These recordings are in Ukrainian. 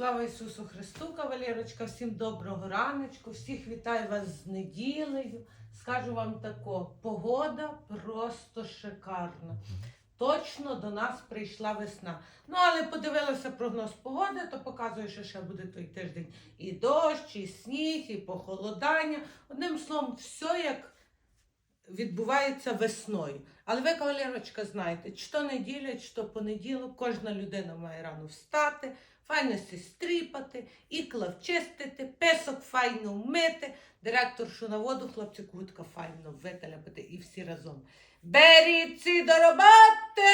Слава Ісусу Христу, кавалерочка, всім доброго раночку, всіх вітаю вас з неділею. Скажу вам тако, погода просто шикарна. Точно до нас прийшла весна. Ну, але подивилася прогноз погоди, то показує, що ще буде той тиждень і дощ, і сніг, і похолодання. Одним словом, все як відбувається весною. Але ви, кавалерочка, знаєте, чи то неділя, чи то понеділок, кожна людина має рано встати, файно стріпати, ікла вчистити, песок файно вмити, директоршу на воду, хлопці кутка файно вителяпати і всі разом. Беріться до роботи!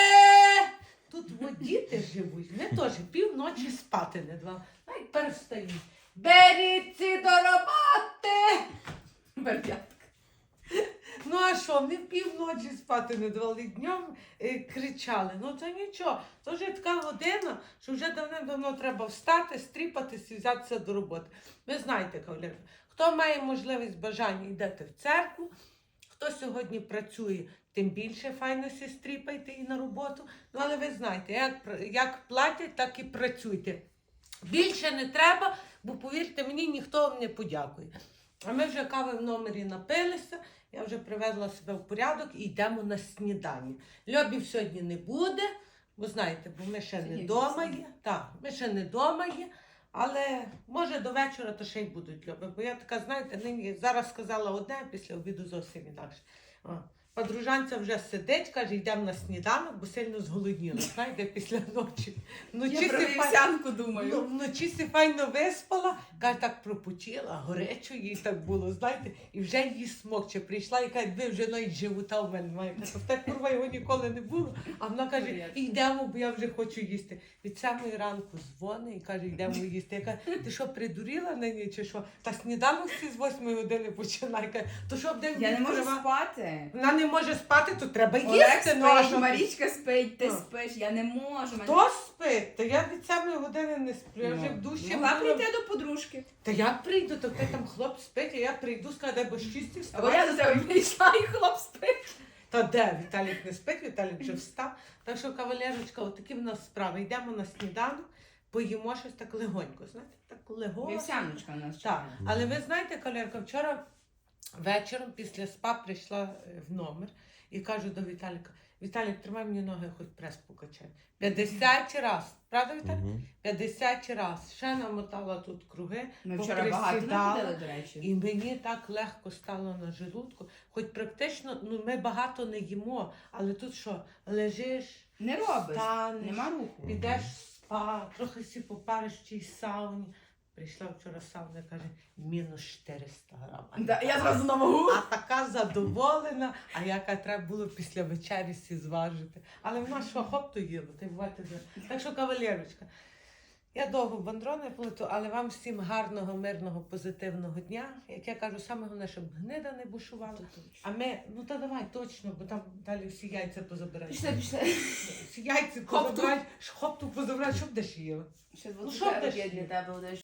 Тут от діти живуть, вони теж півночі спати не два. Навіть перестають. Беріться до роботи! Бердятка. Ну а що, вони півночі спати не давали днем е, кричали. Ну то нічого, то вже така година, що вже давним-давно треба встати, стріпатися і взятися до роботи. Ви знаєте, кавалерка, хто має можливість бажання йдете в церкву, хто сьогодні працює, тим більше файно сі стріпайте і на роботу. Ну але ви знаєте, як, як платять, так і працюйте. Більше не треба, бо повірте мені, ніхто вам не подякує. А ми вже кави в номері напилися. Я вже привезла себе в порядок і йдемо на снідання. Льобів сьогодні не буде, бо знаєте, бо ми ще не вдома є. Так, ми ще не вдома є, але може до вечора то ще й будуть льоби. Бо я така, знаєте, нині зараз сказала одне, а після обіду зовсім інакше. Подружанця вже сидить, каже, йдемо на сніданок, бо сильно зголодніла. Знаєте, після ночі. Вночі Я про си фай- вівсянку Ну, вночі си файно виспала, каже, так пропочила, горечо їй так було, знаєте, і вже її смокче. Прийшла і каже, ви вже навіть живота в мене немає. Каже, в те курва його ніколи не було. А вона каже, Привіт. йдемо, бо я вже хочу їсти. Від самої ранку дзвонить і каже, йдемо їсти. Я кажу, ти що, придуріла нині чи що? Та сніданок всі з восьми години починає. Каже, то що буде Я не можу спати. Вона не може спати, то треба Олег їсти. ну, а спить, що? Марічка спить, ти А. спиш. Я не можу. мене- Хто спить? Та я від самої години не сплю. Я Ну, вже в душі. Могла була. прийти до подружки. Та як прийду, то ти там хлоп спить, а я прийду, скажу, бо шісті Або я до тебе прийшла і хлоп спить. Та де? Віталік не спить, Віталік вже встав. Так що, кавалерочка, отакі в нас справи. Йдемо на сніданок, поїмо щось так легонько. Знаєте, так легонько. Вівсяночка у нас Так, чекає. але ви знаєте, кавалерка, вчора вечором після спа прийшла е, в номер і кажу до Віталіка, Віталік, тримай мені ноги, хоч прес покачай. 50 раз. Правда, Віталік? Мгм. 50 раз. Ще намотала тут круги. Ми вчора багато до речі. І мені так легко стало на желудку. Хоч практично ну, ми багато не їмо, але тут що, лежиш, Не робиш. станеш, Нема руху. підеш в спа, трохи сі попариш в тій сауні. Прийшла вчора сауна, каже, мінус 400 грам. Да, Я зразу на вагу. А така задоволена, а яка треба було після вечері сі зважити. Але вона що хоп то їла, ти бувайте. Так що, кавалерочка, я довго бандро не плету, але вам всім гарного, мирного, позитивного дня. Як я кажу, саме головне, щоб гнида не бушувала. А ми, ну та давай точно, бо там далі всі яйця позабирають. Пішли, пішли. Всі яйця позабирають, хопту позабирають, щоб де ж їла. Ще Ну, що ти ж? буде